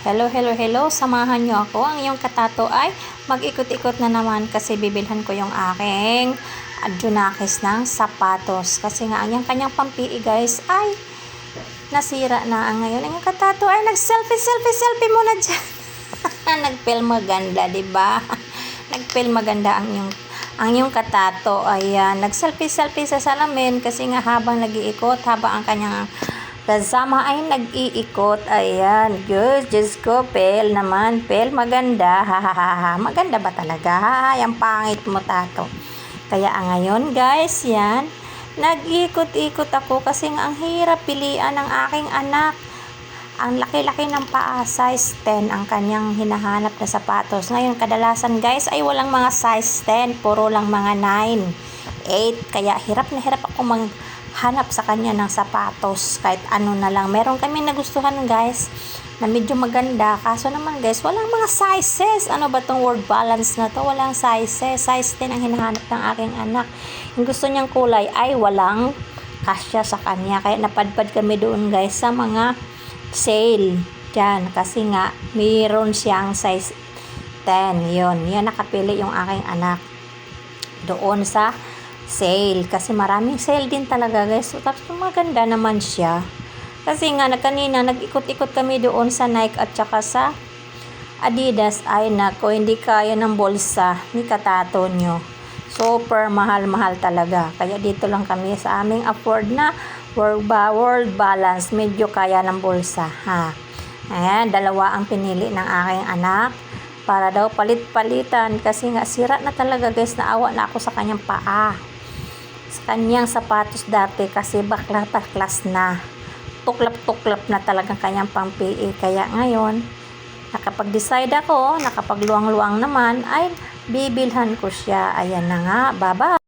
Hello, hello, hello. Samahan nyo ako. Ang iyong katato ay mag-ikot-ikot na naman kasi bibilhan ko yung aking adjunakis ng sapatos. Kasi nga, ang yung kanyang pampi'i guys ay nasira na ang ngayon. Ang iyong katato ay nag-selfie, selfie, selfie muna dyan. Nag-film maganda, ba? Nag-film maganda ang iyong ang iyong katato ay nag-selfie-selfie sa salamin kasi nga habang nag-iikot, habang ang kanyang kasama ay nag-iikot. Ayan, good. Diyos ko, Pel naman. Pel, maganda. Ha, ha, ha. Maganda ba talaga? Ha, ang pangit mo, tato. Kaya ang ngayon, guys, yan. Nag-ikot-ikot ako kasi ang hirap pilian ng aking anak. Ang laki-laki ng paa, size 10 ang kanyang hinahanap na sapatos. Ngayon, kadalasan guys ay walang mga size 10, puro lang mga 9, 8. Kaya hirap na hirap ako maghanap sa kanya ng sapatos kahit ano na lang. Meron kami nagustuhan guys na medyo maganda. Kaso naman guys, walang mga sizes. Ano ba tong word balance na to? Walang sizes. Size 10 ang hinahanap ng aking anak. Yung gusto niyang kulay ay walang kasya sa kanya. Kaya napadpad kami doon guys sa mga sale dyan kasi nga mayroon siyang size 10 yon yan nakapili yung aking anak doon sa sale. Kasi maraming sale din talaga guys. So, tapos maganda naman siya. Kasi nga na kanina nag-ikot-ikot kami doon sa Nike at saka sa Adidas. Ay nako hindi kaya ng bulsa ni katato nyo. Super mahal-mahal talaga. Kaya dito lang kami sa aming afford na world, ba, world balance. Medyo kaya ng bulsa ha? Ayan dalawa ang pinili ng aking anak para daw palit-palitan. Kasi nga sira na talaga guys. Naawa na ako sa kanyang paa sa kanyang sapatos dati kasi bakla-baklas na. Tuklap-tuklap na talagang kanyang pang PE kaya ngayon nakapag-decide ako nakapagluwang-luwang naman ay bibilhan ko siya. Ayan na nga bye